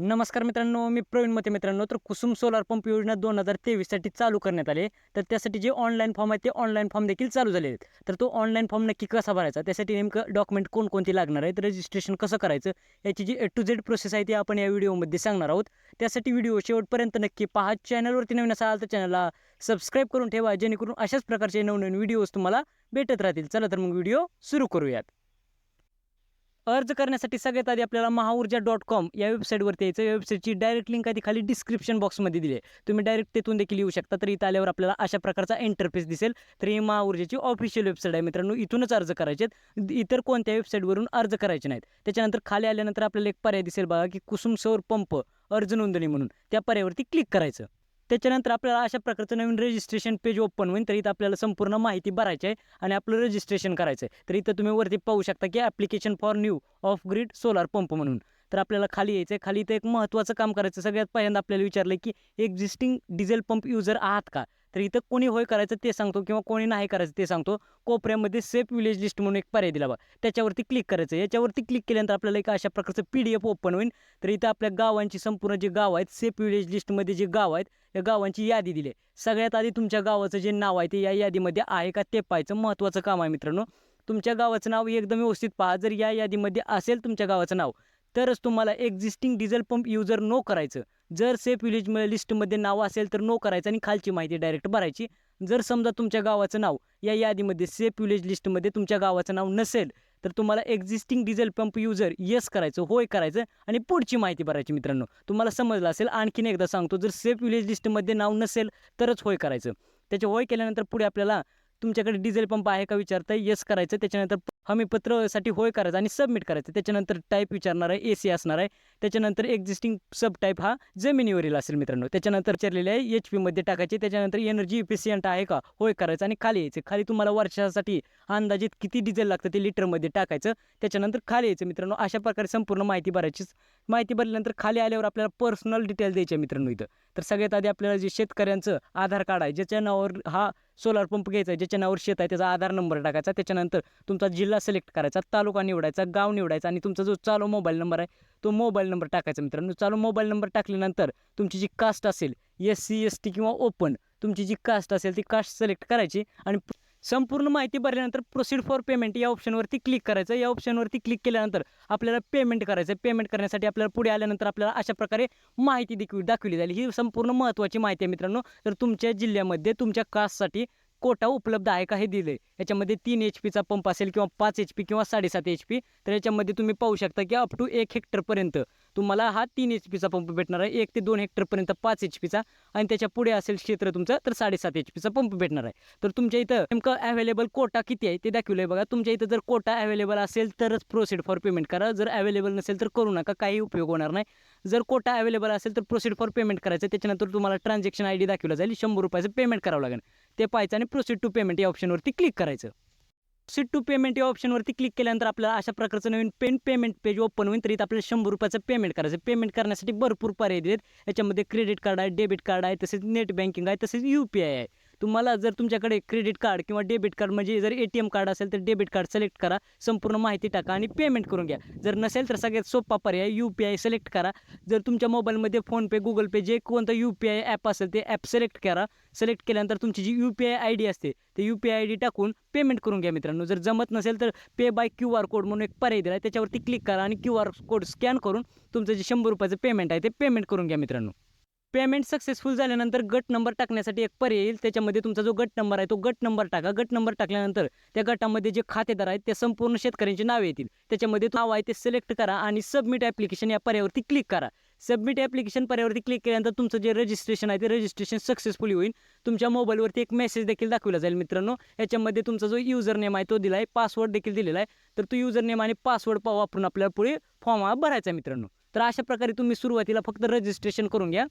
नमस्कार मित्रांनो मी प्रवीण मते मित्रांनो. तर कुसुम सोलार पंप योजना दोन हजार तेवीससाठी चालू करण्यात आले. तर त्यासाठी जे ऑनलाईन फॉर्म आहे ते ऑनलाईन फॉर्म देखील चालू झाले आहेत. तर तो ऑनलाईन फॉर्म नक्की कसा भरायचा? त्यासाठी नेमकं डॉक्युमेंट कोणकोणती लागणार आहेत? रजिस्ट्रेशन कसं करायचं? याची जी ए टू झेड प्रोसेस आहे ती आपण या व्हिडिओमध्ये सांगणार आहोत. त्यासाठी व्हिडिओ शेवटपर्यंत नक्की पहा. चॅनलवरती नवीन असाल तर चॅनलला सबस्क्राईब करून ठेवा. जेणेकरून अशाच प्रकारचे नवनवीन व्हिडिओज तुम्हाला भेटत राहतील. चला तर मग व्हिडिओ सुरू करूयात. अर्ज करण्यासाठी सगळ्यात आधी आपल्याला महाऊर्जा डॉट कॉम या वेबसाईटवरती यायचं. या वेबसाईटची डायरेक्ट लिंक आधी खाली डिस्क्रिप्शन बॉक्समध्ये दिली आहे. तुम्ही डायरेक्ट तिथून देखील येऊ शकता. तर इथं आल्यावर आपल्याला अशा प्रकारचा इंटरफेस दिसेल. तर ही महाऊर्जाची ऑफिशियल वेबसाईट आहे. मित्रांनो इथूनच अर्ज करायचे आहेत. इतर कोणत्या वेबसाईटवरून अर्ज करायचे नाहीत. त्याच्यानंतर खाली आल्यानंतर आपल्याला एक पर्याय दिसेल बघा की कुसुम सौर पंप अर्ज नोंदणी म्हणून. त्या पर्यायावरती क्लिक करायचं. त्याच्यानंतर आपल्याला अशा प्रकारचं नवीन रजिस्ट्रेशन पेज ओपन होईल तर इथं आपल्याला संपूर्ण माहिती भरायची आहे आणि आपलं रजिस्ट्रेशन करायचं आहे. तर इथं तुम्ही वरती पाहू शकता की application for new off grid solar pump म्हणून. तर आपल्याला खाली यायचं आहे. खाली इथं एक महत्त्वाचं काम करायचं सगळ्यात पहिल्यांदा आपल्याला विचारलं की एक्झिस्टिंग डिझेल पंप युजर आहात का? तर इथं कोणी होय करायचं ते सांगतो किंवा कोणी नाही करायचं ते सांगतो. कोपऱ्यामध्ये सेफ विलेज लिस्ट म्हणून एक पर्याय दिला बा. त्याच्यावरती क्लिक करायचं. याच्यावरती क्लिक केल्यानंतर आपल्याला एक अशा प्रकारचं पी डी एफ ओपन होईल तर इथं आपल्या गावांची संपूर्ण जे गाव आहेत सेफ विलेज लिस्टमध्ये जे गाव आहेत या गावांची यादी दिली. सगळ्यात आधी तुमच्या गावाचं जे नाव आहे ते या यादीमध्ये आहे का ते पाहायचं महत्त्वाचं काम आहे मित्रांनो. तुमच्या गावाचं नाव एकदम व्यवस्थित पहा. जर या यादीमध्ये असेल तुमच्या गावाचं नाव तरच तुम्हाला existing diesel pump user no करायचं. जर सेफ विलेज लिस्टमध्ये नाव असेल तर नो करायचं आणि खालची माहिती डायरेक्ट भरायची. जर समजा तुमच्या गावाचं नाव या यादीमध्ये सेफ विलेज लिस्टमध्ये तुमच्या गावाचं नाव नसेल तर तुम्हाला existing diesel pump user yes करायचं होय करायचं आणि पुढची माहिती भरायची मित्रांनो. तुम्हाला समजलं असेल आणखीन एकदा सांगतो जर सेफ विलेज लिस्टमध्ये नाव नसेल तरच होय करायचं. त्याचे होय केल्यानंतर पुढे आपल्याला तुमच्याकडे डिझेल पंप आहे का विचारतं येस करायचं. त्याच्यानंतर हमीपत्रासाठी होय करायचं आणि सबमिट करायचं. त्याच्यानंतर टाईप विचारणार आहे ए सी असणार आहे. त्याच्यानंतर एक्झिस्टिंग सब टाईप हा जमिनीवरील असेल मित्रांनो. त्याच्यानंतर विचारलेले आहे एच पीमध्ये टाकायचे त्याच्यानंतर एनर्जी इफिशियंट आहे का? होय करायचं आणि खाली यायचं. खाली तुम्हाला वर्षासाठी अंदाजित किती डिझेल लागतं ते लिटरमध्ये टाकायचं. त्याच्यानंतर खाली यायचं मित्रांनो. अशा प्रकारे संपूर्ण माहिती भरायची. माहिती भरल्यानंतर खाली आल्यावर आपल्याला पर्सनल डिटेल द्यायचे मित्रांनो इथं. तर सगळ्यात आधी आपल्याला जे शेतकऱ्यांचं आधार कार्ड आहे ज्याच्या नावावर हा सोलार पंप घ्यायचा आहे ज्याच्या नावावर शेत आहे त्याचा आधार नंबर टाकायचा. त्याच्यानंतर तुमचा जिल्हा सिलेक्ट करायचा तालुका निवडायचा गाव निवडायचा आणि तुमचा जो चालू मोबाईल नंबर आहे तो मोबाईल नंबर टाकायचा मित्रांनो. चालू मोबाईल नंबर टाकल्यानंतर तुमची जी कास्ट असेल एस सी एस टी किंवा ओपन तुमची जी कास्ट असेल ती कास्ट सिलेक्ट करायची आणि संपूर्ण माहिती भरल्यानंतर प्रोसीड फॉर पेमेंट या ऑप्शनवरती क्लिक करायचं. या ऑप्शनवरती क्लिक केल्यानंतर आपल्याला पेमेंट करायचं. पेमेंट करण्यासाठी आपल्याला पुढे आल्यानंतर आपल्याला अशा प्रकारे माहिती देखील दाखवली जाईल. ही संपूर्ण महत्त्वाची माहिती आहे मित्रांनो. तर तुमच्या जिल्ह्यामध्ये तुमच्या कास्टसाठी कोटा उपलब्ध आहे का हे दिले याच्यामध्ये तीन एच पीचा पंप असेल किंवा पाच एच पी किंवा साडेसात एच पी तर याच्यामध्ये तुम्ही पाहू शकता की अप टू एक हेक्टरपर्यंत तुम्हाला हा तीन एच पीचा पंप भेटणार आहे. एक ते दोन हेक्टरपर्यंत पाच एच पीचा आणि त्याच्या पुढे असेल क्षेत्र तुमचं तर साडेसात एच पीचा पंप भेटणार आहे. तर तुमच्या इथं नेमकं अवेलेबल कोटा किती आहे ते दाखवलं आहे बघा. तुमच्या इथं जर कोटा अवेलेबल असेल तरच प्रोसिड फॉर पेमेंट करा. जर अवेलेबल नसेल तर करू नका. काही उपयोग होणार नाही. जर कोटा अवेलेबल असेल तर प्रोसीड फॉर पेमेंट करायचं. त्याच्यानंतर तुम्हाला ट्रान्झॅक्शन आय डी दाखवला जाईल. शंभर रुपयाचं पेमेंट करावं लागेल. ते पाहायचं आणि प्रोसीड टू पेमेंट या ऑप्शनवरती क्लिक करायचं. सीट टू पेमेंट या ऑप्शनवरती क्लिक केल्यानंतर आपल्याला अशा प्रकारचं नवीन पेन पेमेंट पेज ओपन होईल. तर इथं आपल्याला शंभर रुपयाचं पेमेंट करायचं. पेमेंट करण्यासाठी भरपूर पर्याय दिलेत. याच्यामध्ये क्रेडिट कार्ड आहे डेबिट कार्ड आहे तसेच नेट बँकिंग आहे तसेच यू पी आय आहे. तुम्हाला जर तुमच्याकडे क्रेडिट कार्ड किंवा डेबिट कार्ड म्हणजे जर ए टी एम कार्ड असेल तर डेबिट कार्ड सिलेक्ट करा संपूर्ण माहिती टाका आणि पेमेंट करून घ्या. जर नसेल तर सगळ्यात सोपा पर्याय यू पी आय सिलेक्ट करा. जर तुमच्या मोबाईलमध्ये फोनपे गुगल पे जे कोणतं यू पी आय ॲप असेल ते ॲप सिलेक्ट करा. सिलेक्ट केल्यानंतर तुमची जी U P I I D असते ते U P I I D टाकून पेमेंट करून घ्या मित्रांनो. जर जमत नसेल तर pay by Q R code म्हणून एक पर्याय दिला त्याच्यावरती क्लिक करा आणि क्यू आर कोड स्कॅन करून तुमचं जे शंभर रुपयाचं पेमेंट आहे ते पेमेंट करून घ्या मित्रांनो. पेमेंट सक्सेसफुल झाल्यानंतर गट नंबर टाकण्यासाठी एक पर्याय येईल. त्याच्यामध्ये तुमचा जो गट नंबर आहे तो गट नंबर टाका. गट नंबर टाकल्यानंतर त्या गटामध्ये जे खातेदार आहेत त्या संपूर्ण शेतकऱ्यांची नावे येतील. त्याच्यामध्ये नाव आहे ते सिलेक्ट करा आणि सबमिट ॲप्लिकेशन या पर्यावरती क्लिक करा. सबमिट ॲप्लिकेशन पर्यावरती क्लिक केल्यानंतर तुमचं जे रजिस्ट्रेशन आहे ते रजिस्ट्रेशन सक्सेसफुली होईल. तुमच्या मोबाईलवरती एक मेसेज देखील दाखवला जाईल मित्रांनो. याच्यामध्ये तुमचा जो युजर नेम आहे तो दिला आहे पासवर्ड देखील दिलेला आहे. तर तो युजर नेम आणि पासवर्ड वापरून आपल्याला पुढे फॉर्म हा भरायचा आहे मित्रांनो. तर अशा प्रकारे तुम्ही सुरुवातीला फक्त रजिस्ट्रेशन करून घ्या.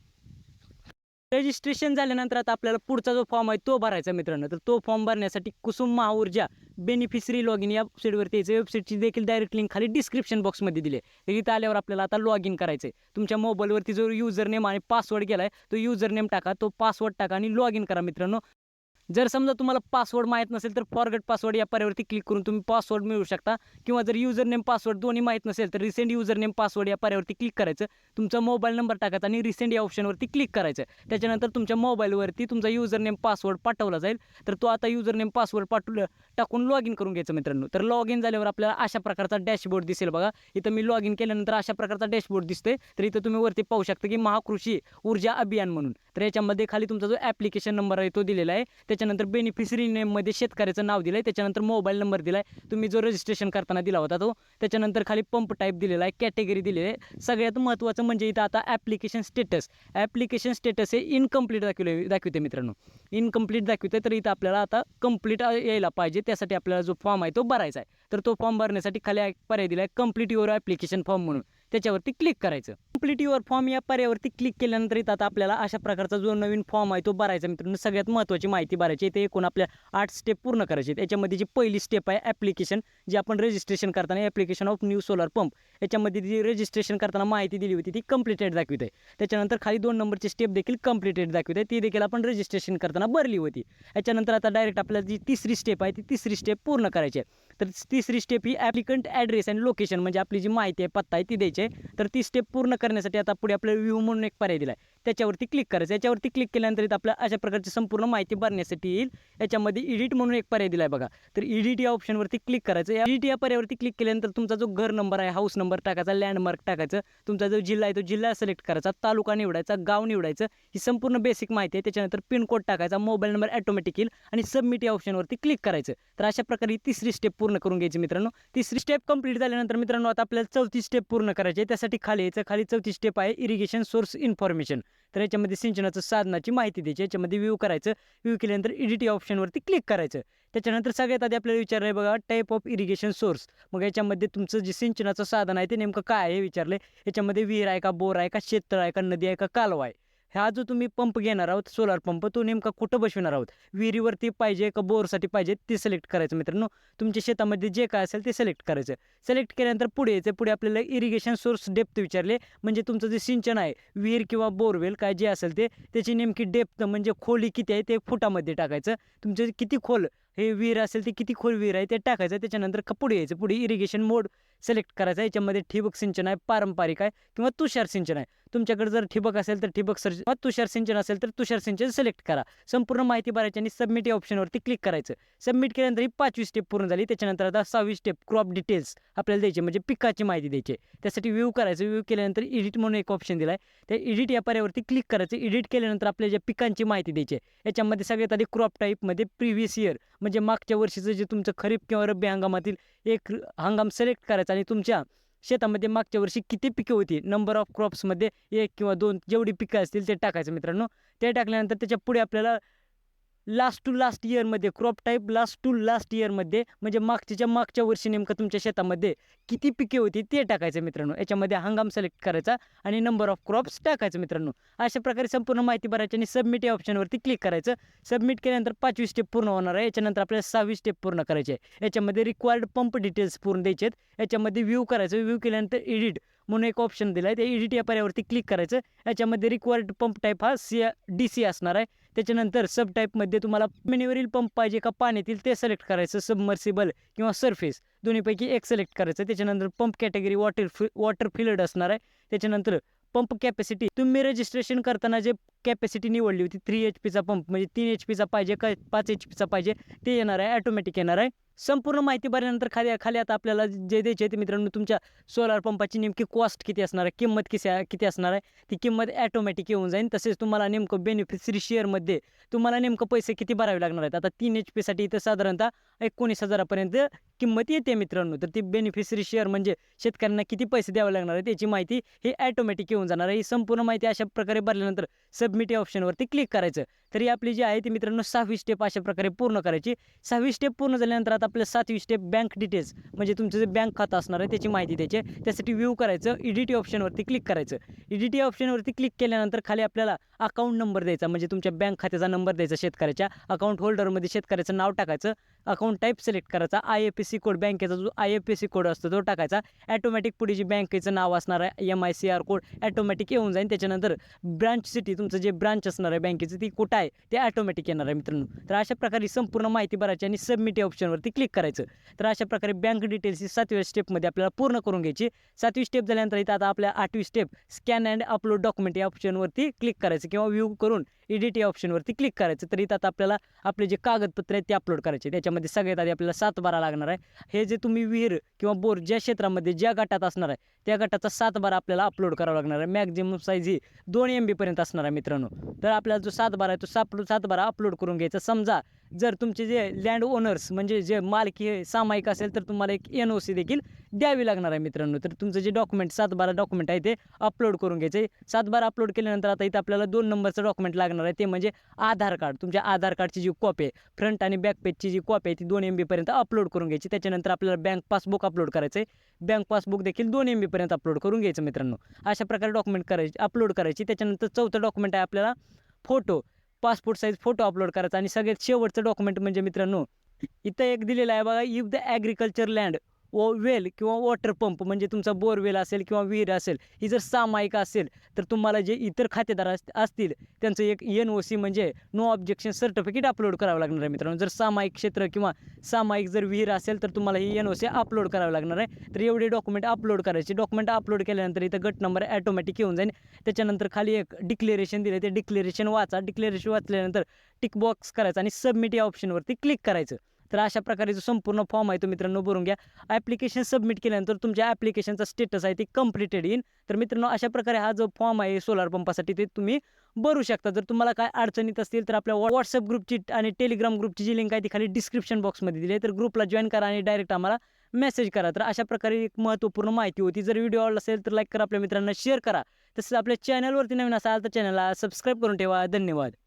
रजिस्ट्रेशन झाल्यानंतर आता आपल्याला पुढचा जो फॉर्म आहे तो भरायचा मित्रांनो. तर तो फॉर्म भरण्यासाठी Kusum Mahaurja beneficiary log in या वेबसाईटवरती यायचं. वेबसाईटची देखील डायरेक्ट लिंक खाली डिस्क्रिप्शन बॉक्समध्ये दिली तर इथं आल्यावर आपल्याला आता लॉग इन करायचं आहे तुमच्या मोबाईलवरती जो युजर नेम आणि पासवर्ड गेला आहे तो युजर नेम टाका तो पासवर्ड टाका आणि लॉग इन करा मित्रांनो. जर समजा तुम्हाला पासवर्ड माहीत नसेल तर फॉरगेट पासवर्ड या पर्यावरती क्लिक करून तुम्ही पासवर्ड मिळू शकता. किंवा जर युजर नेम पासवर्ड दोन्ही माहीत नसेल तर रिसेंट युजर नेम पासवर्ड या पर्यावरती क्लिक करायचं. तुमचा मोबाईल नंबर टाकायचा आणि रिसेंट या ऑप्शनवरती क्लिक करायचं. त्याच्यानंतर तुमच्या मोबाईलवरती तुमचा युजर नेम पासवर्ड पाठवला जाईल. तर तो आता युजर नेम पासवर्ड पाठवलं टाकून लॉग इन करून घ्यायचं मित्रांनो. तर लॉग इन झाल्यावर आपल्याला अशा प्रकारचा डॅशबोर्ड दिसेल बघा. इथं मी लॉग इन केल्यानंतर अशा प्रकारचा डॅशबोर्ड दिसते तर इथं तुम्ही वरती पाहू शकता की महाकृषी ऊर्जा अभियान म्हणून. तर याच्यामध्ये खाली तुमचा जो ॲप्लिकेशन नंबर आहे तो दिलेला आहे. त्याच्यानंतर बेनिफिशरी नेममध्ये शेतकऱ्याचं नाव दिलं आहे त्याच्यानंतर मोबाईल नंबर दिला आहे तुम्ही जो रजिस्ट्रेशन करताना दिला होता तो त्याच्यानंतर खाली पंप टाईप दिलेला आहे कॅटेगरी दिलेली आहे. सगळ्यात महत्त्वाचं म्हणजे इथं आता ॲप्लिकेशन स्टेटस ॲप्लिकेशन स्टेटस हे इनकम्प्लीट दाखवले दाखवते मित्रांनो. इनकम्प्लीट दाखवते तर इथं आपल्याला आता कंप्लीट यायला पाहिजे. त्यासाठी आपल्याला जो फॉर्म आहे तो भरायचा आहे. तर तो फॉर्म भरण्यासाठी खाली पर्याय दिला आहे कंप्लीट युअर ॲप्लिकेशन फॉर्म म्हणून. त्याच्यावरती क्लिक करायचं. कंप्लीट युअर फॉर्म या पर्यावरती क्लिक केल्यानंतर इथं आता आपल्याला अशा प्रकारचा जो नवीन फॉर्म आहे तो भरायचा. मित्रांनो सगळ्यात महत्त्वाची माहिती भरायची ते एकूण आपल्या आठ स्टेप पूर्ण करायचे आहेत. याच्यामध्ये जी पहिली स्टेप आहे ॲप्लिकेशन जी आपण रजिस्ट्रेशन करताना application of new solar pump याच्यामध्ये जी रजिस्ट्रेशन करताना माहिती दिली होती ती कम्प्लिटेड दाखवित आहे. त्याच्यानंतर खाली दोन नंबरची स्टेप देखील कम्प्लिटेड दाखवित आहे. ती देखील आपण रजिस्ट्रेशन करताना भरली होती. याच्यानंतर आता डायरेक्ट आपल्याला जी तिसरी स्टेप आहे ती तिसरी स्टेप पूर्ण करायची आहे. तर तिसरी स्टेप ही ॲप्लिकंट ॲड्रेस अँड लोकेशन म्हणजे आपली जी माहिती आहे पत्ता आहे ती द्यायची आहे. तर ती स्टेप पूर्ण करण्यासाठी आता पुढे आपल्याला व्ह्यू म्हणून एक पर्याय दिला आहे त्याच्यावरती क्लिक करायचं. याच्यावरती क्लिक केल्यानंतर इथं आपल्या अशा प्रकारची संपूर्ण माहिती भरण्यासाठी येईल. याच्यामध्ये एडिट म्हणून एक पर्याय दिला आहे बघा. तर एडिट या ऑप्शनवरती क्लिक करायचं. या एडिट या पर्यावरती क्लिक केल्यानंतर तुमचा जो घर नंबर आहे हाऊस नंबर टाकायचा लँडमार्क टाकायचं तुमचा जो जिल्हा आहे तो जिल्हा सिलेक्ट करायचा तालुका निवडायचा गाव निवडायचं ही संपूर्ण बेसिक माहिती आहे. त्याच्यानंतर पिनकोड टाकायचा मोबाईल नंबर ॲटोमॅटिक येईल आणि सबमिट या ऑप्शनवरती क्लिक करायचं. तर अशा प्रकारे ही तिसरी स्टेप पूर्ण करून घ्यायची मित्रांनो. तिसरी स्टेप कंप्लीट झाल्यानंतर मित्रांनो आता आपल्याला चौथी स्टेप पूर्ण करायची आहे. त्यासाठी खाली यायचं. खाली चौथी स्टेप आहे इरिगेशन सोर्स इन्फॉर्मेशन तर याच्यामध्ये सिंचनाचं साधनाची माहिती द्यायची. याच्यामध्ये व्ह्यू करायचं. व्ह्यू केल्यानंतर इडिटी या ऑप्शनवरती क्लिक करायचं. त्याच्यानंतर सगळ्यात आधी आपल्याला विचारलं आहे बघा टाईप ऑफ इरिगेशन सोर्स मग याच्यामध्ये तुमचं जे सिंचनाचं साधन आहे ते नेमकं काय आहे विचारलं याच्यामध्ये विहीर आहे का बोर आहे का शेततळ आहे का नदी आहे का कालवा आहे. हा जो तुम्ही पंप घेणार आहोत सोलार पंप तो नेमका कुठं बसविणार आहोत? विहिरीवरती पाहिजे का बोरसाठी पाहिजे? ते सिलेक्ट करायचं मित्रांनो. तुमच्या शेतामध्ये जे काय असेल ते सिलेक्ट करायचं. सिलेक्ट केल्यानंतर पुढे यायचं. पुढे आपल्याला इरिगेशन सोर्स डेप्थ विचारले. म्हणजे तुमचं जे सिंचन आहे विहीर किंवा बोरवेल काय जे असेल ते त्याची नेमकी डेप्थ म्हणजे खोली किती आहे ते फुटामध्ये टाकायचं. तुमचं किती खोल हे विहीर असेल ते किती खोल विहीर आहे ते टाकायचं. त्याच्यानंतर पुढे यायचं? पुढे इरिगेशन मोड सिलेक्ट करायचा याच्यामध्ये ठिबक सिंचन आहे पारंपरिक आहे किंवा तुषार सिंचन आहे. तुमच्याकडे जर ठिबक असेल तर ठिबक सर किंवा तुषार सिंचन असेल तर तुषार सिंचन सिलेक्ट करा. संपूर्ण माहिती भरायची आणि सबमिट या ऑप्शनवरती क्लिक करायचं. सबमिट केल्यानंतर ही पाचवी स्टेप पूर्ण झाली. त्याच्यानंतर आता सहावी स्टेप क्रॉप डिटेल्स आपल्याला द्यायची म्हणजे पिकाची माहिती द्यायची. त्यासाठी व्ह्यू करायचं. व्ह्यू केल्यानंतर एडिट म्हणून एक ऑप्शन दिला आहे त्या एडिट या पर्यावरती क्लिक करायचं. एडिट केल्यानंतर आपल्या ज्या पिकांची माहिती द्यायची आहे याच्यामध्ये सगळ्यात आधी क्रॉप टाईपमध्ये प्रिव्हियस इयर म्हणजे मागच्या वर्षीचं जे तुमचं खरीप किंवा रब्बी हंगामातील एक हंगाम सिलेक्ट करायचं आणि तुमच्या शेतामध्ये मागच्या वर्षी किती पिके होती? नंबर ऑफ क्रॉप्समध्ये एक किंवा दोन जेवढी पिकं असतील ते टाकायचं मित्रांनो. ते टाकल्यानंतर त्याच्या पुढे आपल्याला लास्ट टू लास्ट इयरमध्ये crop type last to last इयरमध्ये म्हणजे मागच्याच्या मागच्या वर्षी नेमकं तुमच्या शेतामध्ये किती पिके होती ते टाकायचं मित्रांनो. याच्यामध्ये हंगाम सिलेक्ट करायचा आणि नंबर ऑफ क्रॉप्स टाकायचं मित्रांनो. अशा प्रकारे संपूर्ण माहिती भरायची आणि सबमिट या ऑप्शनवरती क्लिक करायचं. सबमिट केल्यानंतर पाचवी स्टेप पूर्ण होणार आहे. याच्यानंतर आपल्याला सहावी स्टेप पूर्ण करायची आहे. याच्यामध्ये रिक्वायर्ड पंप डिटेल्स पूर्ण द्यायचे आहेत. याच्यामध्ये व्ह्यू करायचं. व्ह्यू केल्यानंतर एडिट म्हणून एक ऑप्शन दिला आहे त्या एडिट या पर्यावरती क्लिक करायचं. याच्यामध्ये रिक्वायर्ड पंप टाईप हा सी डी सी असणार आहे. त्याच्यानंतर सब टाईपमध्ये तुम्हाला जमिनीवरील पंप पाहिजे का पाण्यातील ते सिलेक्ट करायचं. सबमर्सिबल किंवा सरफेस दोन्हीपैकी एक सिलेक्ट करायचं. त्याच्यानंतर पंप कॅटेगरी वॉटर फि वॉटर फिल्ड असणार आहे. त्याच्यानंतर पंप कॅपॅसिटी तुम्ही रजिस्ट्रेशन करताना जे कॅपॅसिटी निवडली होती थ्री एच पीचा पंप म्हणजे तीन एच पीचा पाहिजे का पाच एच पीचा पाहिजे ते येणार आहे. ॲटोमॅटिक येणार आहे. संपूर्ण माहिती भरल्यानंतर खाली खाली आता आपल्याला जे द्यायचे ते मित्रांनो तुमच्या सोलार पंपाची नेमकी कॉस्ट किती असणार आहे? किंमत किती किती असणार आहे? ती किंमत ॲटोमॅटिक येऊन जाईल. तसेच तुम्हाला नेमकं बेनिफिशरी शेअरमध्ये तुम्हाला नेमकं पैसे किती भरावे लागणार आहेत? आता तीन एच पीसाठी इथं साधारणतः एकोणीस हजारापर्यंत किंमत येते मित्रांनो. तर ती बेनिफिशरी शेअर म्हणजे शेतकऱ्यांना किती पैसे द्यावे लागणार आहे त्याची माहिती ही ॲटोमॅटिक येऊन जाणार आहे. ही संपूर्ण माहिती अशा प्रकारे भरल्यानंतर सबमिट या ऑप्शनवरती क्लिक करायचं. तर ही आपली जी आहे ती मित्रांनो सहावी स्टेप अशा प्रकारे पूर्ण करायची. सहावी स्टेप पूर्ण झाल्यानंतर आता आपल्या सातवी स्टेप बँक डिटेल्स म्हणजे तुमचं जे बँक खातं असणार आहे त्याची माहिती द्यायची आहे. त्यासाठी व्ह्यू करायचं इडिट ऑप्शनवरती क्लिक करायचं. इडिट ऑप्शनवरती क्लिक केल्यानंतर खाली आपल्याला अकाउंट नंबर द्यायचा म्हणजे तुमच्या बँक खात्याचा नंबर द्यायचा शेतकऱ्याच्या. अकाउंट होल्डरमध्ये शेतकऱ्याचं नाव टाकायचं. अकाउंट टाईप सिलेक्ट करायचा. I F S C code बँकेचा जो I F S C code असतो तो टाकायचा. ॲटोमॅटिक पुढे जी बँकेचं नाव असणार आहे M I C R code automatic येऊन जाईल त्याच्यानंतर ब्रांच सिटी तुमचं जे ब्रांच असणार आहे बँकेचं ती कुठं आहे ते ऑटोमॅटिक येणार आहे मित्रांनो. तर अशा प्रकारे संपूर्ण माहिती भरायची आणि सबमिट या ऑप्शनवरती क्लिक करायचं. तर अशा प्रकारे बँक डिटेल्स ही सातव्या स्टेपमध्ये आपल्याला पूर्ण करून घ्यायची. सातवी स्टेप झाल्यानंतर इथं आता आपल्या आठवी step scan and upload document या ऑप्शनवरती क्लिक करायचं किंवा व्ह्यू करून एडिट या ऑप्शनवरती क्लिक करायचं. तर इथं आता आपल्याला आपले जे कागदपत्र आहेत ते अपलोड करायचे. त्याच्यामध्ये सगळ्यात आधी आपल्याला सात बारा लागणार आहे. हे जे तुम्ही विहीर किंवा बोर ज्या क्षेत्रामध्ये ज्या गटात असणार आहे त्या गटाचा सात बारा आपल्याला अपलोड करावा लागणार आहे. मॅक्झिमम साईज ही दोन एम बीपर्यंत असणार आहे मित्रांनो. तर आपल्याला जो सात बारा आहे तो साप सात बारा अपलोड करून घ्यायचा. समजा जर तुमचे जे लँड ओनर्स म्हणजे जे मालकी हे सामायिक असेल तर तुम्हाला एक एन ओ सी देखील द्यावी लागणार आहे मित्रांनो. तर तुमचं जे डॉक्युमेंट सात बारा डॉक्युमेंट आहे ते अपलोड करून घ्यायचे. सात बारा अपलोड केल्यानंतर आता इथं आपल्याला दोन नंबरचं डॉक्युमेंट लागणार आहे. ते म्हणजे आधार कार्ड. तुमच्या आधार कार्डची जी कॉपी आहे फ्रंट आणि बॅक पेजची जी कॉपी आहे ती दोन एम बीपर्यंत अपलोड करून घ्यायची. त्याच्यानंतर आपल्याला बँक पासबुक अपलोड करायचं आहे बँक पासबुक देखील दोन एम बीपर्यंत अपलोड करून घ्यायचं मित्रांनो. अशा प्रकारे डॉक्युमेंट करायची अपलोड करायची. त्याच्यानंतर चौथं डॉक्युमेंट आहे आपल्याला photo passport size photo upload करायचा. आणि सगळ्यात शेवटचं डॉक्युमेंट म्हणजे मित्रांनो इथं एक दिलेलं आहे बघा इफ द ॲग्रिकल्चर लँड व वेल किंवा वॉटर पंप म्हणजे तुमचा बोरवेल असेल किंवा विहीर असेल ही जर सामायिक असेल तर तुम्हाला जे इतर खातेदार अस असतील त्यांचं एक एन ओ सी म्हणजे नो ऑब्जेक्शन सर्टिफिकेट अपलोड करावं लागणार आहे मित्रांनो. जर सामायिक क्षेत्र किंवा सामायिक जर विहीर असेल तर तुम्हाला ही एन ओ सी अपलोड करावं लागणार आहे. तर एवढे डॉक्युमेंट अपलोड करायचे. डॉक्युमेंट अपलोड केल्यानंतर इथं गट नंबर ॲटोमॅटिक येऊन जाईल त्याच्यानंतर खाली एक डिक्लेरेशन दिलं ते डिक्लेरेशन वाचा. डिक्लेरेशन वाचल्यानंतर टिक बॉक्स करायचं आणि सबमिट या ऑप्शनवरती क्लिक करायचं. तर अशा प्रकारे जो संपूर्ण फॉर्म आहे तो मित्रांनो भरून घ्या. ॲप्लिकेशन सबमिट केल्यानंतर तुमच्या ॲप्लिकेशनचा स्टेटस आहे ते कम्प्लिटेड येईल तर मित्रांनो अशा प्रकारे हा जो फॉर्म आहे सोलार पंपासाठी ते तुम्ही भरू शकता. जर तुम्हाला काय अडचणीत असतील तर आपल्या व्हॉट्सअप ग्रुपची आणि टेलिग्राम ग्रुपची जी लिंक आहे ती खाली डिस्क्रिप्शन बॉक्समध्ये दिली आहे. तर ग्रुपला जॉईन करा आणि डायरेक्ट आम्हाला मेसेज करा. तर अशा प्रकारे एक महत्त्वपूर्ण माहिती होती. जर व्हिडिओ आवडला असेल तर लाईक करा आपल्या मित्रांना शेअर करा. तसेच आपल्या चॅनलवरती नवीन असाल तर चॅनलला सबस्क्राईब करून ठेवा. धन्यवाद.